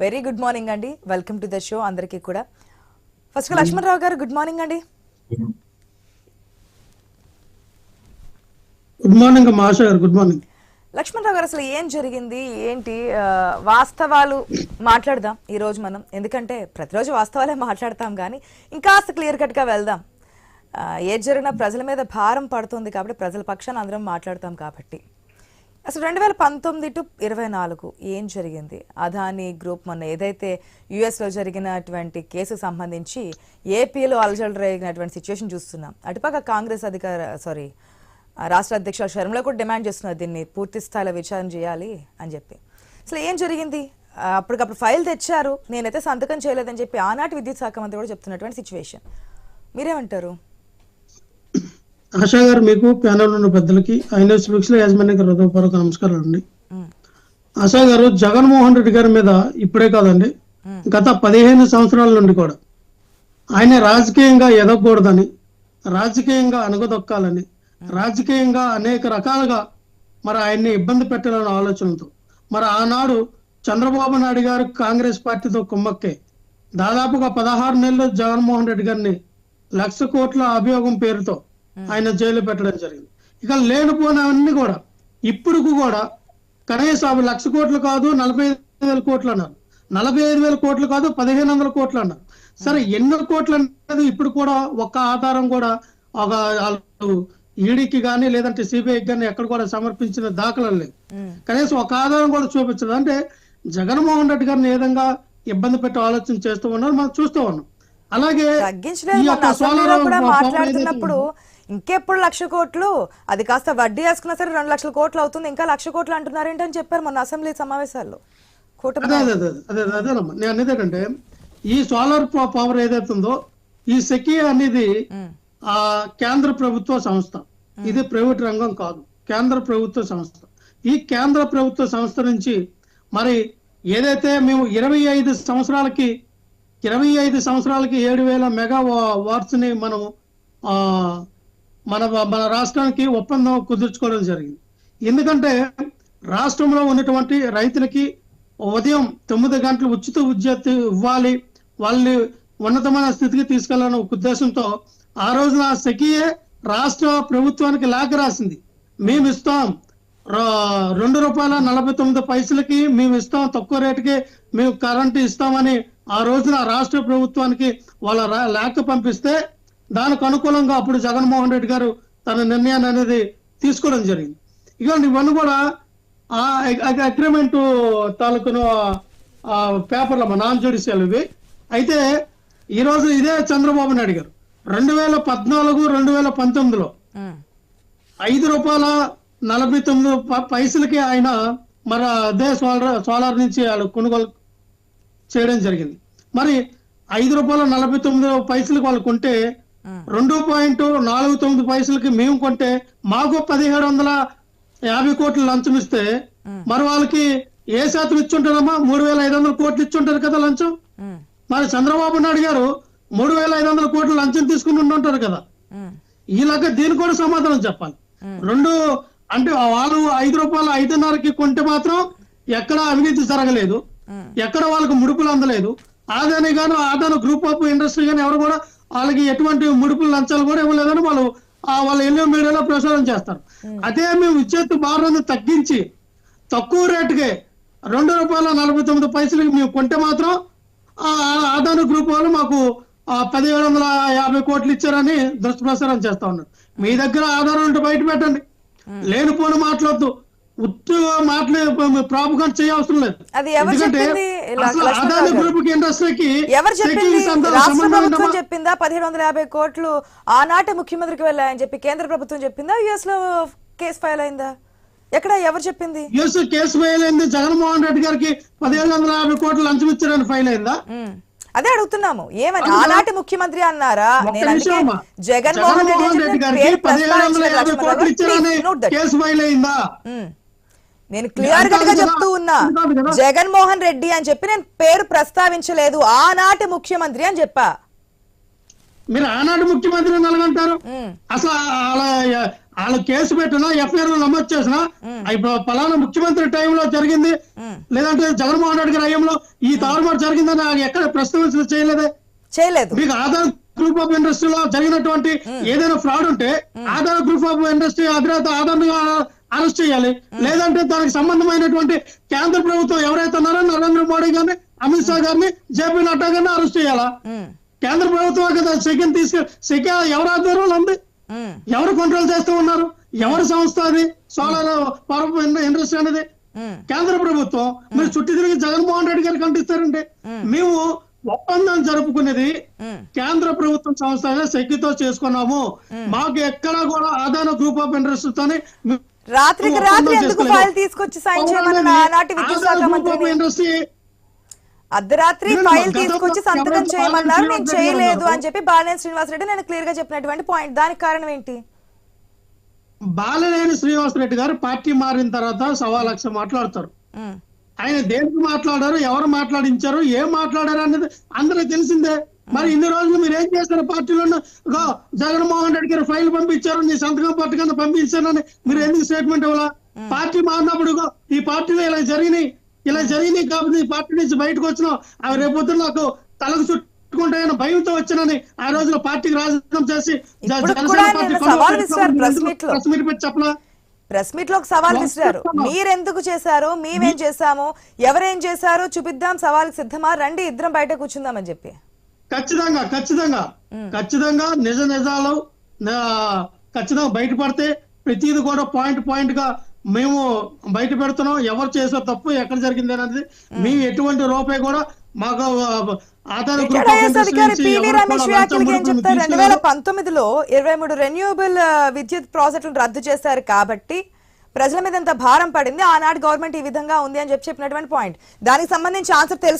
Very good morning అండి. Welcome to the show అందరికీ కూడా. ఫస్ట్ లక్ష్మణరావు గారు గుడ్ మార్నింగ్ అండి. గుడ్ మార్నింగ్ గారు గుడ్ మార్నింగ్. లక్ష్మణరావు గారు అసలు ఏం జరిగింది? ఏంటి? వాస్తవాలు మాట్లాడదాం ఈ రోజు మనం. ఎందుకంటే ప్రతిరోజు వాస్తవాలే మాట్లాడతాం కానీ ఇంకాస్త క్లియర్ కట్గా వెళ్దాం. ఆ, ఏది జరిగినా ప్రజల మీద భారం పడుతుంది కాబట్టి ప్రజల పక్షాన అందరం మాట్లాడతాం కాబట్టి. అసలు రెండు వేల పంతొమ్మిది టు ఇరవై నాలుగు ఏం జరిగింది? అదానీ గ్రూప్ మొన్న ఏదైతే యుఎస్లో జరిగినటువంటి కేసు సంబంధించి ఏపీలో అలజడి రేగినటువంటి సిచ్యువేషన్ చూస్తున్నాం. అటుపక్క కాంగ్రెస్ అధికార సారీ రాష్ట్ర అధ్యక్షులు శర్మల కూడా డిమాండ్ చేస్తున్నారు దీన్ని పూర్తి స్థాయిలో విచారణ చేయాలి అని చెప్పి. అసలు ఏం జరిగింది? అప్పటికప్పుడు ఫైల్ తెచ్చారు. నేనైతే సంతకం చేయలేదని చెప్పి ఆనాటి విద్యుత్ శాఖ మంత్రి కూడా చెప్తున్నటువంటి సిచ్యువేషన్ మీరేమంటారు? ఆశా గారు మీకు ప్యానల్ ఉన్న పెద్దలకి ఐఎన్ఎస్ వీక్స్లో యాజమాన్యానికి హృదయపూర్వక నమస్కారాలు అండి. ఆశా గారు జగన్మోహన్ రెడ్డి గారి మీద ఇప్పుడే కాదండి గత పదిహేను సంవత్సరాల నుండి కూడా. ఆయన రాజకీయంగా ఎదగకూడదని రాజకీయంగా అణగదొక్కాలని రాజకీయంగా అనేక రకాలుగా మరి ఆయన్ని ఇబ్బంది పెట్టాలనే ఆలోచనతో మరి ఆనాడు చంద్రబాబు నాయుడు గారు కాంగ్రెస్ పార్టీతో కుమ్మక్కే. దాదాపుగా పదహారు నెలలు జగన్మోహన్ రెడ్డి గారిని లక్ష కోట్ల అభియోగం పేరుతో ఆయన జైలు పెట్టడం జరిగింది. ఇక లేనిపోయినవన్నీ కూడా. ఇప్పుడు కూడా కనీసం అవి లక్ష కోట్లు కాదు నలభై ఐదు వేల కోట్లు అన్నారు. నలభై ఐదు వేల కోట్లు కాదు పదిహేను వందల కోట్లు అన్నారు. సరే ఎన్నో కోట్లు అనేది ఇప్పుడు కూడా ఒక్క ఆధారం కూడా ఒక ఈడీకి కానీ లేదంటే సిబిఐకి కానీ ఎక్కడ కూడా సమర్పించిన దాఖలు ఉమ్, కనీసం ఒక ఆధారం కూడా చూపించదు అంటే జగన్మోహన్ రెడ్డి గారిని ఏ విధంగా ఇబ్బంది పెట్టే ఆలోచన చేస్తూ ఉన్నారు మనం చూస్తూ ఉన్నాం. అలాగే ఈ యొక్క సోలార్ ఇంకెప్పుడు లక్ష కోట్లు? అది కాస్త వడ్డీ వేసుకున్నా సరే రెండు లక్షల కోట్లు అవుతుంది. ఇంకా లక్ష కోట్లు అంటున్నారేంటి అని చెప్పారు మొన్న అసెంబ్లీ సమావేశాల్లో. కూటమి అదేనమ్మా నేను అనేది ఏంటంటే ఈ సోలార్ పవర్ ఏదైతే ఉందో ఈ సెకి అనేది ఆ కేంద్ర ప్రభుత్వ సంస్థ. ఇది ప్రైవేట్ రంగం కాదు. కేంద్ర ప్రభుత్వ సంస్థ. ఈ కేంద్ర ప్రభుత్వ సంస్థ నుంచి మరి ఏదైతే మేము ఇరవై ఐదు సంవత్సరాలకి ఇరవై ఐదు సంవత్సరాలకి ఏడు వేల మెగా వాట్స్ని మనం ఆ మన మన రాష్ట్రానికి ఒప్పందం కుదుర్చుకోవడం జరిగింది. ఎందుకంటే రాష్ట్రంలో ఉన్నటువంటి రైతులకి ఉదయం తొమ్మిది గంటలు ఉచిత విద్యుత్ ఇవ్వాలి. వాళ్ళని ఉన్నతమైన స్థితికి తీసుకెళ్ళాలన్న ఒక ఉద్దేశంతో ఆ రోజున సెకియే రాష్ట్ర ప్రభుత్వానికి లేఖ రాసింది. మేము ఇస్తాం. రెండు రూపాయల నలభై తొమ్మిది పైసలకి మేము ఇస్తాం. తక్కువ రేటుకి మేము కరెంట్ ఇస్తామని ఆ రోజున రాష్ట్ర ప్రభుత్వానికి వాళ్ళ రా- లేఖ పంపిస్తే దానికి అనుకూలంగా అప్పుడు జగన్మోహన్ రెడ్డి గారు తన నిర్ణయాన్ని అనేది తీసుకోవడం జరిగింది. ఇక ఇవన్నీ కూడా ఆ అగ్రిమెంట్ తాలూకును ఆ పేపర్ల నాన్ జుడిషియల్ ఇవి. అయితే ఈ రోజు ఇదే చంద్రబాబు నాయుడు గారు. రెండు వేల పద్నాలుగు రెండు వేల పంతొమ్మిదిలో ఐదు రూపాయల నలభై తొమ్మిది పైసలకి ఆయన మన అదే సోలార్ సోలార్ నుంచి వాళ్ళు కొనుగోలు చేయడం జరిగింది. మరి ఐదు రూపాయల నలభై తొమ్మిది పైసలకు వాళ్ళు కొంటే రెండు పాయింట్ నాలుగు తొమ్మిది పైసలకి మేము కొంటే మాకు పదిహేడు వందల యాభై కోట్లు లంచం ఇస్తే మరి వాళ్ళకి ఏ శాతం ఇచ్చుంటారమ్మా? మూడు వేల ఐదు వందల కోట్లు ఇచ్చుంటారు కదా లంచం? మరి చంద్రబాబు నాయుడు గారు మూడు వేల ఐదు వందల కోట్లు లంచం తీసుకుని ఉండుంటారు కదా. ఇలాగ దీనికి కూడా సమాధానం చెప్పాలి. రెండు అంటే వాళ్ళు ఐదు రూపాయలు ఐదున్నరకి కొంటే మాత్రం ఎక్కడ అవినీతి జరగలేదు. ఎక్కడ వాళ్ళకి ముడుపులు అందలేదు. ఆదాని గాను ఆదాను గ్రూప్ ఆఫ్ ఇండస్ట్రీ కానీ ఎవరు కూడా వాళ్ళకి ఎటువంటి ముడుపులు లంచాలు కూడా ఇవ్వలేదని వాళ్ళు వాళ్ళ ఎన్నో మీడియాలో ప్రచారం చేస్తారు. అదే మేము విద్యుత్ భారాన్ని తగ్గించి తక్కువ రేటుకే రెండు రూపాయల నలభై తొమ్మిది పైసలకి మేము కొంటే మాత్రం ఆ ఆదాను గ్రూప్ వాళ్ళు మాకు పదిహేడు వందల యాభై కోట్లు ఇచ్చారని దుష్ప్రచారం చేస్తా ఉన్నారు. మీ దగ్గర ఆధారం ఉంటే బయట పెట్టండి. లేనిపోని మాట్లాడద్దు. ఉత్తు మాటలే ప్రాపకాండ చేయవసరం లేదు అది ఎవరు చెప్పింది? అదాని. గ్రూప్ ఇండస్ట్రీకి ఎవరు చెప్పింది రాష్ట్ర ప్రభుత్వం? చెప్పిందా పదిహేడు వందల యాభై కోట్లు ఆనాటి ముఖ్యమంత్రికి వెళ్ళాయని చెప్పి కేంద్ర ప్రభుత్వం చెప్పిందా యుఎస్లో కేసు ఫైల్ అయిందా ఎక్కడ ఎవరు చెప్పింది యుఎస్ కేసు ఫైల్ అయింది జగన్మోహన్ రెడ్డి గారికి పదిహేడు వందల యాభై కోట్లు లంచం ఇచ్చారని ఫైల్ అయిందా. అదే అడుగుతున్నాము ఏమని ఆనాటి ముఖ్యమంత్రి అన్నారా నేను. జగన్మోహన్ రెడ్డి గారికి పదిహేడు వందల యాభై కోట్లు. ఇచ్చారని. కేసు ఫైల్ అయిందా. నేను క్లియర్ కట్గా చెప్తూ ఉన్నా. జగన్మోహన్ రెడ్డి అని చెప్పి నేను పేరు ప్రస్తావించలేదు. ఆనాటి ముఖ్యమంత్రి అని చెప్పా. మీరు ఆనాటి ముఖ్యమంత్రి ఎలాగంటారు? ఉమ్. అసలు వాళ్ళు కేసు పెట్టినా ఎఫ్ఐఆర్ నమోదు చేసినా ఇప్పుడు పలానా ముఖ్యమంత్రి టైంలో జరిగింది. లేదంటే జగన్మోహన్ రెడ్డి గారి హయాంలో ఈ తారుమారు జరిగిందని ఆయన ఎక్కడ ప్రస్తావించిన చేయలేదే? చేయలేదు. మీకు ఆధార్ గ్రూప్ ఆఫ్ ఇండస్ట్రీలో జరిగినటువంటి ఏదైనా ఫ్రాడ్ ఉంటే ఆధార్ గ్రూప్ ఆఫ్ ఇండస్ట్రీ అధినేత ఆధార్ అరెస్ట్ చేయాలి. లేదంటే దానికి సంబంధమైనటువంటి కేంద్ర ప్రభుత్వం ఎవరైతే ఉన్నారో నరేంద్ర మోడీ గారిని అమిత్ షా గారిని జేపీ నడ్డా గారిని అరెస్ట్ చేయాలా? కేంద్ర ప్రభుత్వం కదా సెకండ్ తీసుకు సెకండ్ ఎవరి ఆధ్వర్యంలో ఉంది? ఎవరు కంట్రోల్ చేస్తూ ఉన్నారు? ఎవరి సంస్థ అది? సోలార్ పవర్ ఇండస్ట్రీ అనేది? కేంద్ర ప్రభుత్వం మీరు చుట్టూ తిరిగి జగన్మోహన్ రెడ్డి గారికి అంటిస్తారంటే మేము ఒప్పందం జరుపుకునేది. కేంద్ర ప్రభుత్వం సంస్థ సెక్కితో చేసుకున్నాము. మాకు ఎక్కడా కూడా ఆదాన గ్రూప్ ఆఫ్ ఇండస్ట్రీ తోని మేము రాత్రికి రాత్రి ఎందుకు. ఫైల్ తీసుకొచ్చి సైన్ చేయమన్న ఆనాటి విద్యుత్ శాఖ ఇండస్ట్రీ అర్ధరాత్రి ఫైల్ తీసుకొచ్చి సంతకం చేయమన్నారు నేను చేయలేదు అని చెప్పి బాలినేని శ్రీనివాసరెడ్డి నేను క్లియర్గా చెప్పినటువంటి పాయింట్. దానికి కారణం ఏంటి? బాలనేని శ్రీనివాసరెడ్డి గారు పార్టీ మారిన తర్వాత సవా లక్ష మాట్లాడతారు. ఆయన దేనికి మాట్లాడారు? ఎవరు మాట్లాడించారు? ఏం మాట్లాడారు? అనేది అందరికి తెలిసిందే. మరి ఇన్ని రోజులు మీరు ఏం చేశారు? పార్టీలో జగన్మోహన్ రెడ్డి గారు ఫైల్ పంపించారు నీ సంతకం పట్టుకుని పంపించానని మీరు ఎందుకు స్టేట్మెంట్ ఇవ్వాలా? పార్టీ మారినప్పుడు ఈ పార్టీలో ఇలా జరిగినాయి. ఇలా జరిగినాయి కాబట్టి ఈ పార్టీ నుంచి బయటకు వచ్చినాం. అవి రేపొద్దున నాకు తలకు చుట్టుకుంటాయని భయంతో వచ్చానని ఆ రోజున పార్టీకి రాజీనామా చేసి సవాల్ పెట్టి చెప్పలా? ప్రెస్ మీట్లో ఒక సవాల్ విసిరారు. మీరెందుకు చేశారు? మేమేం చేశాము? ఎవరేం చేశారు? చూపిద్దాం. సవాల్కి సిద్ధమా? రండి ఇద్దరం బయట కూర్చుందామని చెప్పి. ఖచ్చితంగా ఖచ్చితంగా. ఖచ్చితంగా నిజ నిజాలు ఖచ్చితంగా బయటపడితే ప్రతిది కూడా పాయింట్ పాయింట్గా మేము బయట పెడుతున్నాం. ఎవరు చేసే తప్పు ఎక్కడ జరిగింది అనేది మీ ఎటువంటి రూపాయి కూడా మాకు ఆధార్ రెండు. వేల పంతొమ్మిదిలో ఇరవై మూడు రెన్యూబుల్ విద్యుత్ ప్రాజెక్టులు రద్దు చేశారు కాబట్టి ప్రజల మీద ఎంత భారం పడింది. ఆనాడు గవర్నమెంట్ ఈ విధంగా ఉంది అని చెప్పి చెప్పినటువంటి పాయింట్ దానికి సంబంధించి ఆన్సర్ తెలుసు